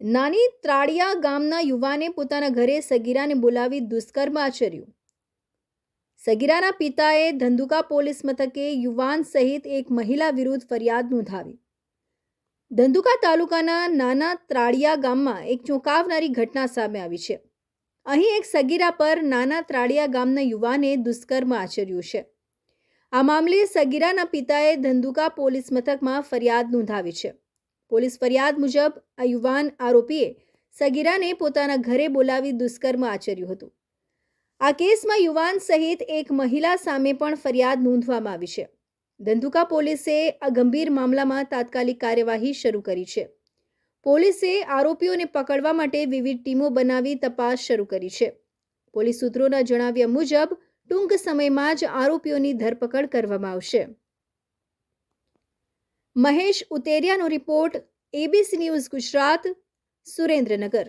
નાની ત્રાળિયા ગામના યુવાને પોતાના ઘરે સગીરાને બોલાવી દુષ્કર્મ આચર્યું. સગીરાના પિતાએ ધંધુકા પોલીસ મથકે યુવાન સહિત એક મહિલા વિરુદ્ધ ફરિયાદ નોંધાવી. ધંધુકા તાલુકાના નાના ત્રાળિયા ગામમાં એક ચોંકાવનારી ઘટના સામે આવી છે. અહીં એક સગીરા પર નાના ત્રાળિયા ગામના યુવાને દુષ્કર્મ આચર્યું છે. આ મામલે સગીરાના પિતાએ ધંધુકા પોલીસ મથકમાં ફરિયાદ નોંધાવી છે. પોલીસ ફરિયાદ મુજબ આ યુવાન આરોપીએ સગીરાને પોતાના ઘરે બોલાવી દુષ્કર્મ આચર્યું હતું. આ કેસમાં યુવાન સહિત એક મહિલા સામે પણ ફરિયાદ નોંધવામાં આવી છે. ધંધુકા પોલીસે આ ગંભીર મામલામાં તાત્કાલિક કાર્યવાહી શરૂ કરી છે. પોલીસે આરોપીઓને પકડવા માટે વિવિધ ટીમો બનાવી તપાસ શરૂ કરી છે. પોલીસ સૂત્રોના જણાવ્યા મુજબ ટૂંક સમયમાં જ આરોપીઓની ધરપકડ કરવામાં આવશે. Mahesh ઉતેરિયાનો report ABC news Gujarat Surendranagar.